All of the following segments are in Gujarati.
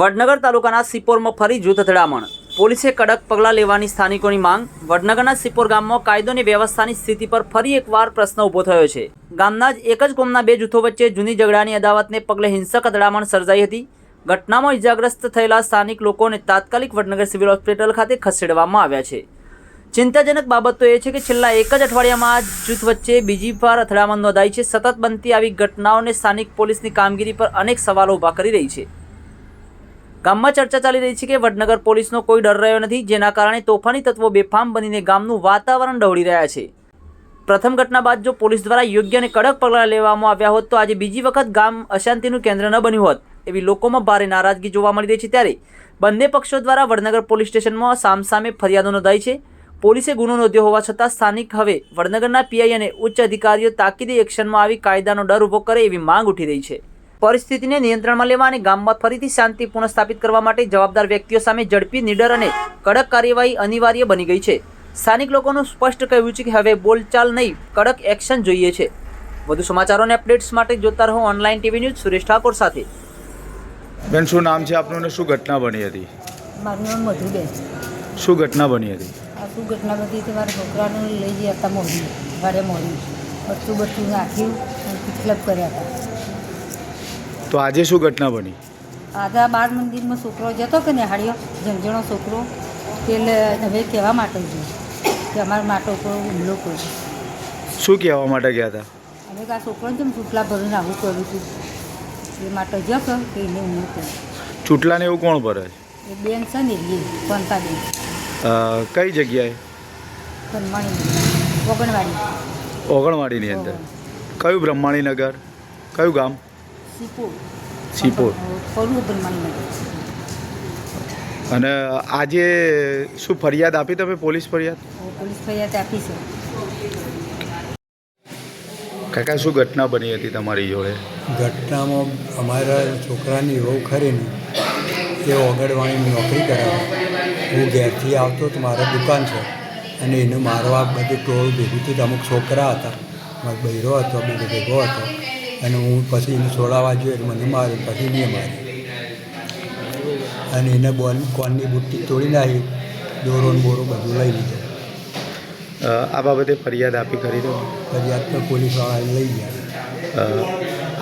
વડનગર તાલુકાના સિપોરમાં ફરી જૂથ અથડામણ. પોલીસે કડક પગલાં લેવાની સ્થાનિકોની માંગ. વડનગરના સિપોર ગામમાં કાયદોની વ્યવસ્થાની સ્થિતિ પર ફરી એકવાર પ્રશ્ન ઊભો થયો છે. ગામના જ એક જ કોમના બે જૂથો વચ્ચે જૂની ઝઘડાની અદાવતને પગલે હિંસક અથડામણ સર્જાઈ હતી. ઘટનામાં ઇજાગ્રસ્ત થયેલા સ્થાનિક લોકોને તાત્કાલિક વડનગર સિવિલ હોસ્પિટલ ખાતે ખસેડવામાં આવ્યા છે. ચિંતાજનક બાબત તો એ છે કે છેલ્લા એક જ અઠવાડિયામાં જૂથ વચ્ચે બીજી વાર અથડામણ નોંધાઈ છે. સતત બનતી આવી ઘટનાઓને સ્થાનિક પોલીસની કામગીરી પર અનેક સવાલો ઊભા કરી રહી છે. ગામમાં ચર્ચા ચાલી રહી છે કે વડનગર પોલીસનો કોઈ ડર રહ્યો નથી, જેના કારણે તોફાની તત્વો બેફામ બનીને ગામનું વાતાવરણ ડહોળી રહ્યા છે. પ્રથમ ઘટના બાદ જો પોલીસ દ્વારા યોગ્ય અને કડક પગલાં લેવામાં આવ્યા હોત, તો આજે બીજી વખત ગામ અશાંતિનું કેન્દ્ર ન બન્યું હોત, એવી લોકોમાં ભારે નારાજગી જોવા મળી રહી છે ત્યારે બંને પક્ષો દ્વારા વડનગર પોલીસ સ્ટેશનમાં સામસામે ફરિયાદો નોંધાઈ છે. પોલીસે ગુનો નોંધ્યો હોવા છતાં સ્થાનિક હવે વડનગરના પીઆઈ અને ઉચ્ચ અધિકારીઓ તાકીદે એક્શનમાં આવી કાયદાનો ડર ઊભો કરે એવી માંગ ઉઠી રહી છે. પરિસ્થિતિને નિયંત્રણમાં લેવા અને ગામમાં ફરીથી શાંતિ પુનઃસ્થાપિત કરવા માટે જવાબદાર વ્યક્તિઓ સામે ઝડપી નિડર અને કડક કાર્યવાહી અનિવાર્ય બની ગઈ છે. સ્થાનિક લોકોનું સ્પષ્ટ કહ્યું છે કે હવે બોલચાલ નહીં કડક એક્શન જોઈએ છે. વધુ સમાચારો અને અપડેટ્સ માટે જોતા રહો online TV news Suresh Thakor સાથે. બેન શું નામ છે આપનું અને શું ઘટના બની હતી? મારું નામ મધુબેન. શું ઘટના બની હતી? આ શું ઘટના બધી હતી? મારા છોકરાને લઈ ગયા હતા મોડી વાડે મોડી બધું બધું નાખ્યું અને પિકલપ કર્યા હતા. તો આજે શું ઘટના બની? આધા બાર મંદિરમાં છોકરો જતો કે નિહાળ્યો જણજણો છોકરો એટલે હવે કહેવા માટે ગયો કે અમારા માટે ઉપર હુમલો કર્યો. શું કહેવા માટે ગયા હતા? અમે કે આ છોકરોને જેમ ચૂંટલા ભરીને આવું કર્યું હતું? એ માટે જ કે એને હુમલો કર્યો. ચૂંટલાને એવું કોણ ભરે? છે એ બેન છે ને એ કોનતા બેન કઈ જગ્યાએ? કનવાણી ઓગણવાડી ઓગણવાડીની અંદર. કયું બ્રહ્માણીનગર? કયું ગામ? સીપોર અને આજે શું ફરિયાદ આપી તમે? પોલીસ ફરિયાદ? પોલીસ ફરિયાદ આપી છે. કાકા શું ઘટના બની હતી તમારી જોડે? ઘટનામાં અમારા છોકરાની વહુ ખરીને એ ઓગળવાણીની નોકરી કરાવે. હું ઘેરથી આવતો તો મારા દુકાન છે. અને એને મારવા બધું ટોળું ભેગું હતું અમુક છોકરા હતા મારો બૈરો હતો બીજો ભેગો હતો. અને હું પછી એને છોડાવવા જોઈએ એટલે મને માર્યું પછી નહીં માર્યું. અને એને બોલ કોનની બુટ્ટી તોડી નાખી દોરો ને બોરો બધું લઈ લીધું. આ બાબતે ફરિયાદ આપી કરી દો ફરિયાદ તો પોલીસવાળાએ લઈ ગયા.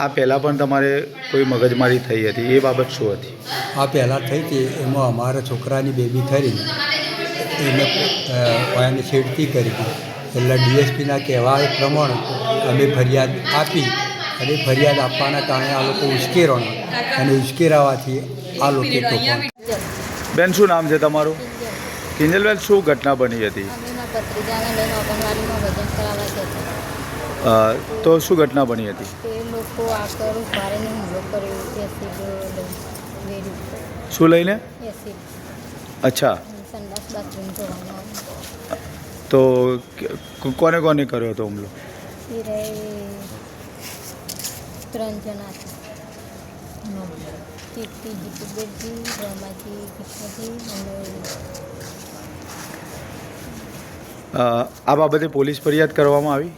આ પહેલાં પણ તમારે કોઈ મગજમારી થઈ હતી? એ બાબત શું હતી? આ પહેલાં થઈ હતી એમાં અમારા છોકરાની બેબી ખરી એને એને છેડતી કરી. હતી એટલે ડીએસપીના કહેવા પ્રમાણે અમે ફરિયાદ આપી. અને ફરિયાદ આપવાના કારણે આ લોકો ઉશ્કેરવાના અને ઉશ્કેરાવાથી આ લોકો બેન શું નામ છે તમારું? કિંજલબેન શું ઘટના બની હતી? તો શું ઘટના બની હતી? શું લઈને? અચ્છા. તો કોને કોને કર્યો હતો હુમલો? ત્રણ જણા હતા કીર્તિ જીતુબેનજી રમાજી કૃષ્ણજી અને આ બાબતે પોલીસ ફરિયાદ કરવામાં આવી?